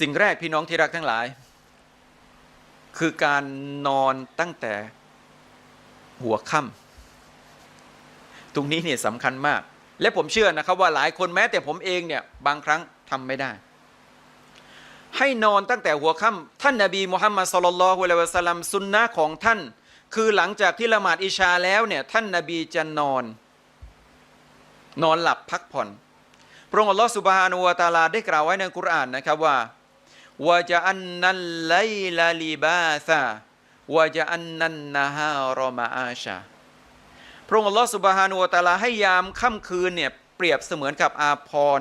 สิ่งแรกพี่น้องที่รักทั้งหลาย คือการนอนตั้งแต่หัวค่ำตรงนี้เนี่ยสำคัญมาก และผมเชื่อนะครับว่าหลายคนแม้แต่ผมเองเนี่ยบางครั้งทำไม่ได้ ให้นอนตั้งแต่หัวค่ำท่านนาบีมุฮัมมัดสุลลัลฮุอะลัยฮิวะสัลัมสุนนะของท่าน คือหลังจากที่ละหมาดอิชาแล้วเนี่ยท่านนาบีจะนอน นอนหลับพักผ่อนพระองค์อัลลอฮฺสุบฮานุวะตาลาได้กล่าวไว้ในกุรอานนะครับว่า วะจะอันนัลไลลาลิบาซาวะจะอันนันนะฮารอมาอาชาพระองค์อัลลอฮฺสุบฮานุวะตาลาให้ยามค่ำคืนเนี่ยเปรียบเสมือนกับอาพร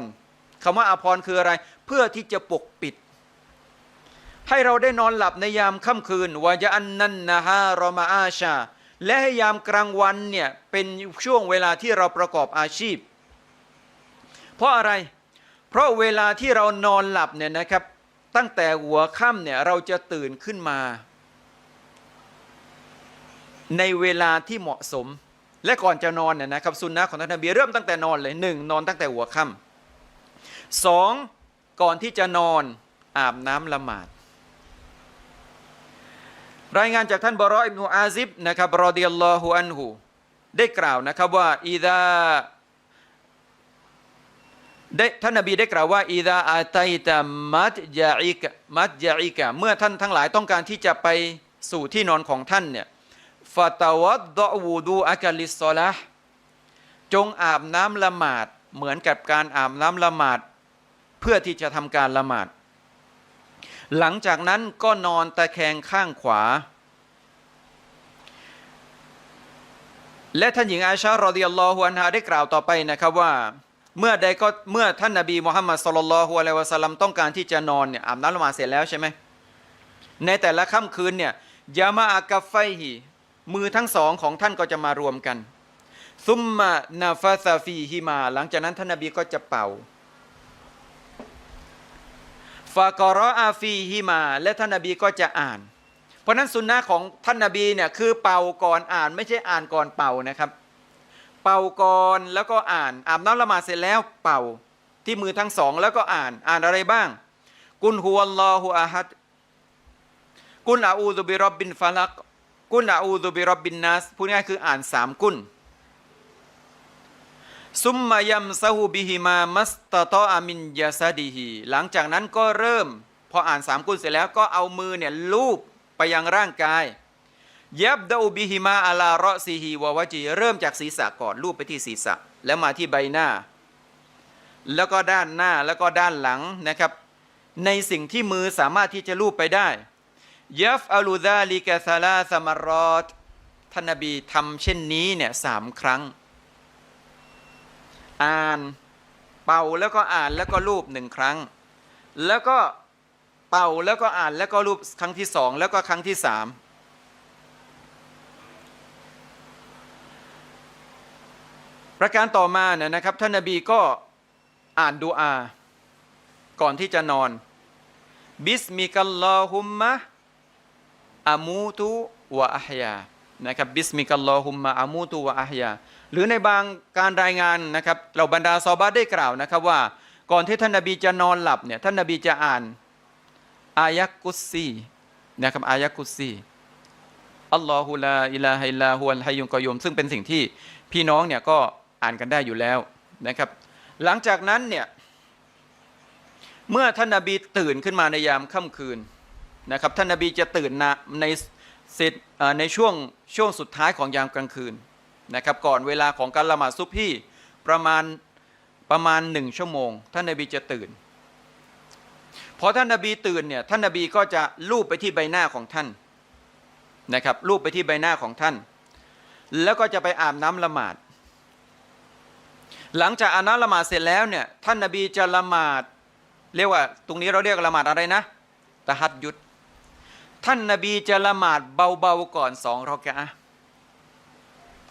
คำว่าอาพรคืออะไร เพื่อที่จะปกปิด ให้เราได้นอนหลับในยามค่ำคืนวะจะอันนันนะฮารอมาอาชาและให้ยามกลางวันเนี่ยเป็นช่วงเวลาที่เราประกอบอาชีพ เพราะอะไร เพราะเวลาที่เรานอนหลับเนี่ยนะครับ ตั้งแต่หัวค่ำเนี่ยเราจะตื่นขึ้นมา ในเวลาที่เหมาะสม และก่อนจะนอนเนี่ยนะครับสุนนะของท่านนบีเริ่มตั้งแต่นอนเลยหนึ่งนอนตั้งแต่หัวค่ำสองก่อนที่จะนอนอาบน้ำละหมาดรายงานจากท่านบรออิบนุอาซิบนะครับรอดิยัลลอฮุอันฮูได้กล่าวนะครับว่าอีดา ได้ท่านนบีได้กล่าวว่าอีดาอาตัยตามัดยาอิกมัดยาอิกะเมื่อท่านทั้งหลายต้องการที่จะไปสู่ที่นอนของท่านเนี่ยฟาตาวัดดอวูดูอากาลิสซอละจงอาบน้ำละหมาดเหมือนกับการอาบน้ำละหมาด เพื่อที่จะทำการละหมาด หลังจากนั้นก็นอนตะแคงข้างขวา และท่านหญิงอาชารอดิยัลลอฮุอันฮาได้กล่าวต่อไปนะครับว่า เมื่อใดก็เมื่อท่านนบีมุฮัมมัดสุลลัลลอฮุอะลัยวะสัลลัมต้องการที่จะนอนเนี่ยอาบน้ำละหมาดเสร็จแล้วใช่ไหมในแต่ละค่ำคืนเนี่ยยามาอากาไฟฮีมือทั้งสองของท่านก็จะมารวมกัน ซุมมานาฟาซาฟีฮิมา หลังจากนั้นท่านนบีก็จะเป่าฟากรออาฟีฮิมา และท่านนบีก็จะอ่าน เพราะนั้นสุนนะของท่านนบีเนี่ยคือเป่าก่อนอ่าน ไม่ใช่อ่านก่อนเป่านะครับ เป่าก่อนแล้วก็อ่านอาบน้ำละหมาดเสร็จแล้วเป่าที่มือทั้งสองแล้วก็อ่านอ่านอะไรบ้าง กุนฮุวัลลอฮุอะฮัดกุนอาอูซุบิรับบินฟาลักกุนอาอูซุบิรับบินนัสพูดง่ายคืออ่านสามกุนซุมมายัมซะฮูบิฮิมามัสตะตออามินยาซาดีฮีหลังจากนั้นก็เริ่ม พออ่านสามกุนเสร็จแล้วก็เอามือเนี่ยลูบไปยังร่างกาย ยับดาอูบิฮิมาอาลาเราะซีฮีวาวจีเริ่มจากศีรษะก่อนลูบไปที่ศีรษะ แล้วมาที่ใบหน้า แล้วก็ด้านหน้าแล้วก็ด้านหลังนะครับ ในสิ่งที่มือสามารถที่จะลูบไปได้ยัฟอาลูดาลิกาซาลาสมารอตท่านนบีทำเช่นนี้เนี่ยสามครั้ง อ่านเป่าแล้วก็อ่านแล้วก็รูปหนึ่งครั้ง แล้วก็เป่าแล้วก็อ่านแล้วก็รูปครั้งที่สองแล้วก็ครั้งที่สาม ประการต่อมาเนี่ยนะครับท่านนบีก็อ่านดูอา ก่อนที่จะนอน บิสมิกัลลอฮุมมะอามูตุวะอัฮยานะครับบิสมิกัลลอฮุมมะอามูตุวะอัฮยาหรือในบางการรายงานนะครับเราบรรดาซอบาได้กล่าวนะครับว่า ก่อนที่ท่านนบีจะนอนหลับเนี่ยท่านนบีจะอ่านอายะกุสซีนะครับอายะกุสซีอัลลอฮุลาอิลาฮิลาฮุลฮัยยุนกอยุมซึ่งเป็นสิ่งที่พี่น้องเนี่ยก็ อ่านกันได้อยู่แล้วนะครับ หลังจากนั้นเนี่ยเมื่อท่านนาบีตื่นขึ้นมาในยามค่ำคืนนะครับท่านนาบีจะตื่นนะในในช่วงช่วงสุดท้ายของยามกลางคืนนะครับก่อนเวลาของการละหมาดซุบฮีประมาณประมาณหนึ่งชั่วโมง ท่านนาบีจะตื่นพอท่านนาบีตื่นเนี่ยท่านนาบีก็จะลูบไปที่ใบหน้าของท่านนะครับลูบไปที่ใบหน้าของท่าน แล้วก็จะไปอาบน้ำละหมาด หลังจากอาน้ำละหมาดเสร็จแล้วเนี่ยท่านนาบีจะละหมาดเรียกว่า ตรงนี้เราเรียกละหมาดอะไรนะตะฮัดยุดท่านนาบีจะละหมาดเบาๆก่อนสองรอกะอะ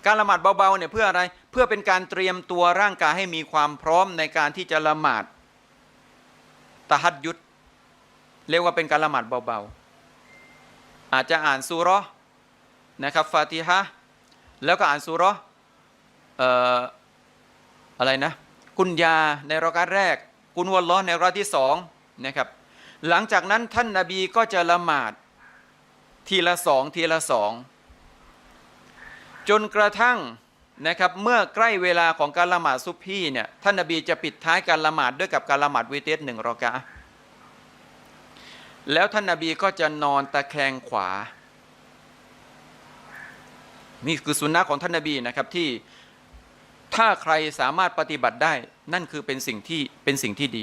การละหมาดเบาๆเนี่ยเพื่ออะไรเพื่อเป็นการเตรียมตัวร่างกายให้มีความพร้อมในการที่จะละหมาดตะฮัดยุดเรียกว่าเป็นการละหมาดเบาๆอาจจะอ่านซูรนะครับฟาติฮะแล้วก็อ่านซูรอ อะไรนะ กุญยาในรอกาแรก กุนวัลลอในรอกาตที่สองนะครับ หลังจากนั้นท่านนาบีก็จะละหมาดทีละสองทีละสองจนกระทั่งนะครับเมื่อใกล้เวลาของการละหมาดซุบฮีเนี่ยท่านนาบีจะปิดท้ายการละหมาดด้วยกับการละหมาดวิเตสหนึ่งรอกะแล้วท่านนาบีก็จะนอนตะแคงขวา นี่คือสุนนะของท่านนาบีนะครับที่ ถ้าใครสามารถปฏิบัติได้นั่นคือเป็นสิ่งที่เป็นสิ่งที่ดี